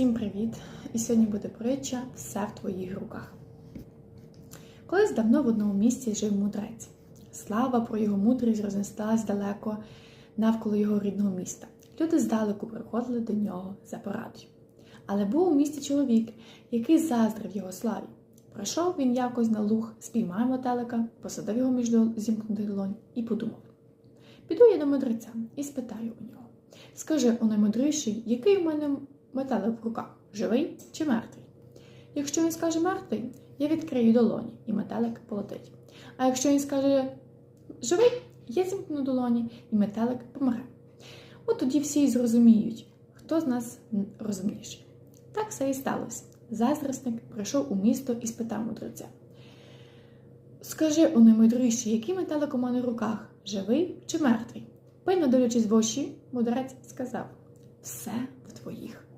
Всім привіт! І сьогодні буде притча Все в твоїх руках. Колись давно в одному місті жив мудрець. Слава про його мудрість рознеслась далеко навколо його рідного міста. Люди здалеку приходили до нього за порадою. Але був у місті чоловік, який заздрив його славі. Прийшов він якось на луг, спіймав метелика, посадив його між зімкнутих долонь і подумав: Піду я до мудреця і спитаю у нього. Скажи, о наймудріший, який у мене метелик в руках? Живий чи мертвий? Якщо він скаже мертвий, я відкрию долоні, і метелик полетить. А якщо він скаже живий, я зімкну долоні, і метелик помре. От тоді всі зрозуміють, хто з нас розумніший. Так все і сталося. Заздрісник прийшов у місто і спитав мудреця. Скажи, о наймудріший, який метелик у мене в руках? Живий чи мертвий? Пильно дивлячись в очі, мудрець сказав: Все в твоїх.